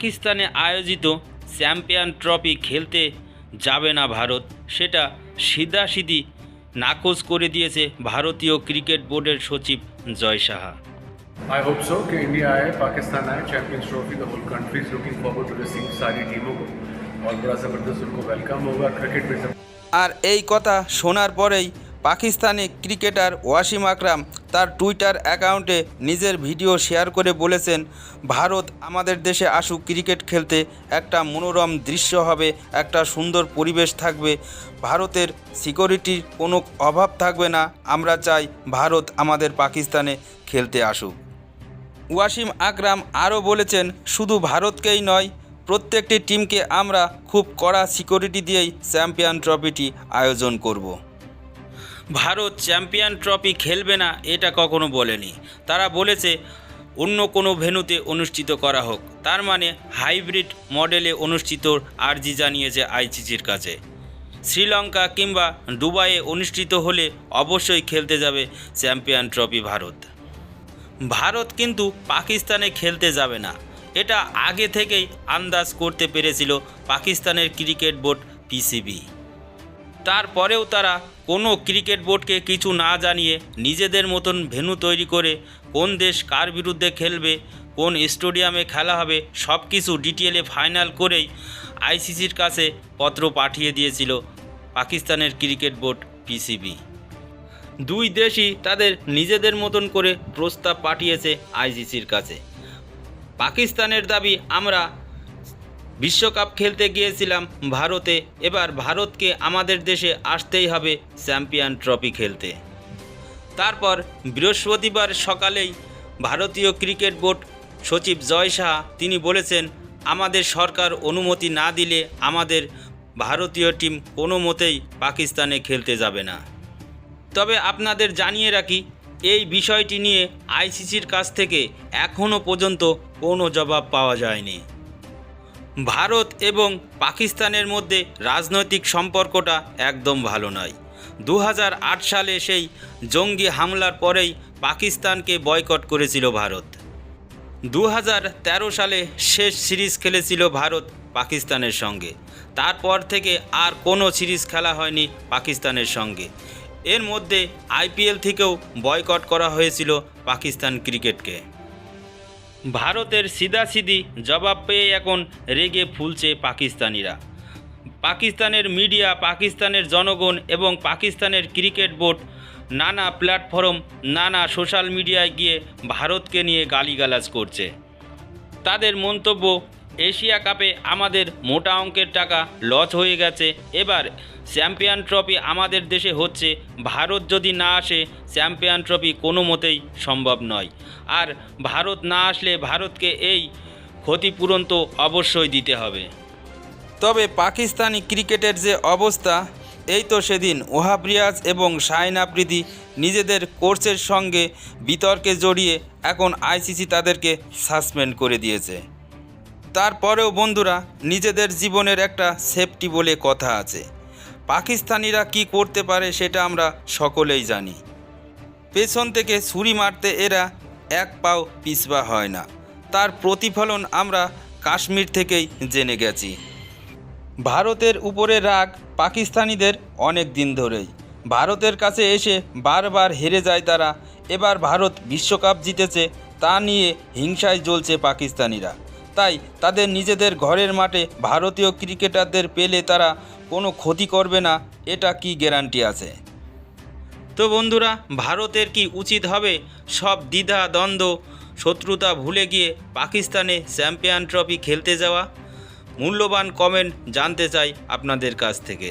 পাকিস্তানে আয়োজিত champion trophy খেলতে যাবে না ভারত সেটা সিধাসিধি নাকচ করে দিয়েছে ভারতীয় ক্রিকেট বোর্ডের সচিব Jay Saha I hope so कि इंडिया आए पाकिस्तान आए champions trophy the whole country is looking forward to receive सारी टीमों को और बड़ा ज़बरदस्त उनको वेलकम होगा क्रिकेट में सब আর এই কথা শোনার পরেই পাকিস্তানি ক্রিকেটার ওয়াসিম আকরাম তার টুইটার অ্যাকাউন্টে নিজের ভিডিও শেয়ার করে বলেছেন, ভারত আমাদের দেশে আসুক, ক্রিকেট খেলতে একটা মনোরম দৃশ্য হবে, একটা সুন্দর পরিবেশ থাকবে। ভারতের সিকিউরিটির কোনো অভাব থাকবে না। আমরা চাই ভারত আমাদের পাকিস্তানে খেলতে আসুক। ওয়াসিম আকরাম আরও বলেছেন, শুধু ভারতকেই নয়, প্রত্যেকটি টিমকে আমরা খুব কড়া সিকিউরিটি দিয়েই চ্যাম্পিয়ন ট্রফিটি আয়োজন করব। ভারত চ্যাম্পিয়ন ট্রফি খেলবে না, এটা কখনো বলেনি। তারা বলেছে, অন্য কোনো ভেন্যুতে অনুষ্ঠিত করা হোক। তার মানে হাইব্রিড মডেলে অনুষ্ঠিত আর্জি জানিয়েছে আইসিসির কাছে। শ্রীলঙ্কা কিংবা দুবাইয়ে অনুষ্ঠিত হলে অবশ্যই খেলতে যাবে চ্যাম্পিয়ন ট্রফি ভারত। ভারত কিন্তু পাকিস্তানে খেলতে যাবে না। এটা আগে থেকেই আন্দাজ করতে পেরেছিল পাকিস্তানের ক্রিকেট বোর্ড পিসিবি। তারপরেও তারা কোনো ক্রিকেট বোর্ডকে কিছু না জানিয়ে নিজেদের মতন ভেন্যু তৈরি করে কোন দেশ কার বিরুদ্ধে খেলবে, কোন স্টেডিয়ামে খেলা হবে সব কিছু ডিটেলে ফাইনাল করেই আইসিসির কাছে পত্র পাঠিয়ে দিয়েছিল পাকিস্তানের ক্রিকেট বোর্ড পিসিবি। দুই দেশই তাদের নিজেদের মতন করে প্রস্তাব পাঠিয়েছে আইসিসির কাছে। পাকিস্তানের দাবি, আমরা বিশ্বকাপ খেলতে গিয়েছিলাম ভারতে। এবার ভারতকে আমাদের দেশে আসতেই হবে চ্যাম্পিয়ন ট্রফি খেলতে। তারপর বৃহস্পতিবার সকালেই ভারতীয় ক্রিকেট বোর্ড সচিব জয় শাহ তিনি বলেছেন, আমাদের সরকার অনুমতি না দিলে আমাদের ভারতীয় টিম কোনো মতেই পাকিস্তানে খেলতে যাবে না। তবে আপনাদের জানিয়ে রাখি, এই বিষয়টি নিয়ে আইসিসির কাছ থেকে এখনও পর্যন্ত কোনো জবাব পাওয়া যায়নি। ভারত এবং পাকিস্তানের মধ্যে রাজনৈতিক সম্পর্কটা একদম ভালো নয়। দু সালে সেই জঙ্গি হামলার পরেই পাকিস্তানকে বয়কট করেছিল ভারত। দু হাজার তেরো সালে শেষ সিরিজ খেলেছিল ভারত পাকিস্তানের সঙ্গে। তারপর থেকে আর কোনো সিরিজ খেলা হয়নি পাকিস্তানের সঙ্গে। এর মধ্যে আইপিএল থেকেও বয়কট করা হয়েছিল পাকিস্তান ক্রিকেটকে। ভারতের সিধাসিধি জবাব পেয়ে এখন রেগে ফুলছে পাকিস্তানিরা। পাকিস্তানের মিডিয়া, পাকিস্তানের জনগণ এবং পাকিস্তানের ক্রিকেট বোর্ড নানা প্ল্যাটফর্ম, নানা সোশ্যাল মিডিয়ায় গিয়ে ভারতকে নিয়ে গালিগালাজ করছে। তাদের মন্তব্য এশিয়া কাপে আমাদের মোটা অঙ্কের টাকা লস হয়ে গেছে। এবার চ্যাম্পিয়ন ট্রফি আমাদের দেশে হচ্ছে। ভারত যদি না আসে, চ্যাম্পিয়ন ট্রফি কোনো মতেই সম্ভব নয়। আর ভারত না আসলে ভারতকে এই ক্ষতিপূরণ তো অবশ্যই দিতে হবে। তবে পাকিস্তানি ক্রিকেটের যে অবস্থা, এই তো সেদিন ওহাব রিয়াজ এবং শাহিন আফ্রিদি নিজেদের কোর্সের সঙ্গে বিতর্কে জড়িয়ে এখন আইসিসি তাদেরকে সাসপেন্ড করে দিয়েছে। তারপরেও বন্ধুরা, নিজেদের জীবনের একটা সেফটি বলে কথা আছে। পাকিস্তানিরা কি করতে পারে সেটা আমরা সকলেই জানি। পেছন থেকে ছুরি মারতে এরা এক পাও পিছবা হয় না। তার প্রতিফলন আমরা কাশ্মীর থেকেই জেনে গেছি। ভারতের উপরে রাগ পাকিস্তানিদের অনেক দিন ধরেই। ভারতের কাছে এসে বারবার হেরে যায় তারা। এবার ভারত বিশ্বকাপ জিতেছে, তা নিয়ে হিংসায় জ্বলছে পাকিস্তানিরা। তাই তাদের নিজেদের ঘরের মাঠে ভারতীয় ক্রিকেটারদের পেলে তারা কোনো ক্ষতি করবে না, এটা কি গ্যারান্টি আছে? তো বন্ধুরা, ভারতের কি উচিত হবে? সব দ্বিধা, দ্বন্দ্ব, শত্রুতা ভুলে গিয়ে পাকিস্তানে চ্যাম্পিয়ন ট্রফি খেলতে যাওয়া? মূল্যবান কমেন্ট জানতে চাই আপনাদের কাছ থেকে।